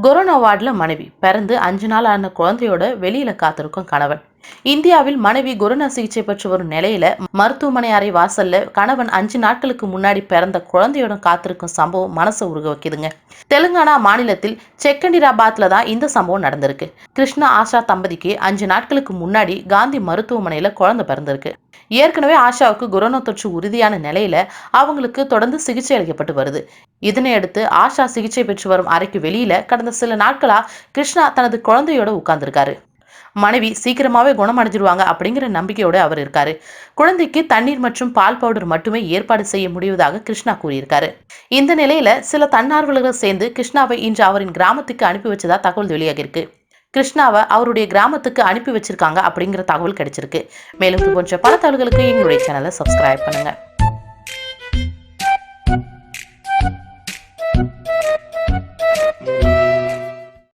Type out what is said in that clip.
Corona வார்டில் மனைவி. பிறந்து அஞ்சு நாள் ஆன குழந்தையோட வெளியில் காத்திருக்கும் கணவன். இந்தியாவில் மனைவி கொரோனா சிகிச்சை பெற்று வரும் நிலையில மருத்துவமனை அறை வாசல்ல கணவன் அஞ்சு நாட்களுக்கு முன்னாடி பிறந்த குழந்தையோட காத்திருக்கும் சம்பவம் மனசை உருக வைக்குதுங்க. தெலுங்கானா மாநிலத்தில் செக்கண்டிராபாத்ல தான் இந்த சம்பவம் நடந்திருக்கு. கிருஷ்ணா ஆஷா தம்பதிக்கு அஞ்சு நாட்களுக்கு முன்னாடி காந்தி மருத்துவமனையில குழந்தை பிறந்திருக்கு. ஏற்கனவே ஆஷாவுக்கு கொரோனா தொற்று உறுதியான நிலையில அவங்களுக்கு தொடர்ந்து சிகிச்சை அளிக்கப்பட்டு வருது. இதனையடுத்து ஆஷா சிகிச்சை பெற்று வரும் அறைக்கு வெளியில கடந்த சில நாட்களா கிருஷ்ணா தனது குழந்தையோட உட்கார்ந்திருக்காரு. மனைவி சீக்கிரமாவே குணமடைஞ்சிருவாங்க அப்படிங்கிற நம்பிக்கையோட அவர் இருக்காரு. குழந்தைக்கு தண்ணீர் மற்றும் பால் பவுடர் மட்டுமே ஏற்பாடு செய்ய முடிவதாக கிருஷ்ணா கூறியிருக்காரு. இந்த நிலையில சில தன்னார்வலர்கள் சேர்ந்து கிருஷ்ணாவை இன்று அவரின் கிராமத்துக்கு அனுப்பி வச்சதா தகவல் வெளியாகியிருக்கு கிருஷ்ணாவை அவருடைய கிராமத்துக்கு அனுப்பி வச்சிருக்காங்க அப்படிங்கிற தகவல் கிடைச்சிருக்கு. மேலும் இது போன்ற பல தகவல்களுக்கு எங்களுடைய சேனலை சப்ஸ்கிரைப் பண்ணுங்க.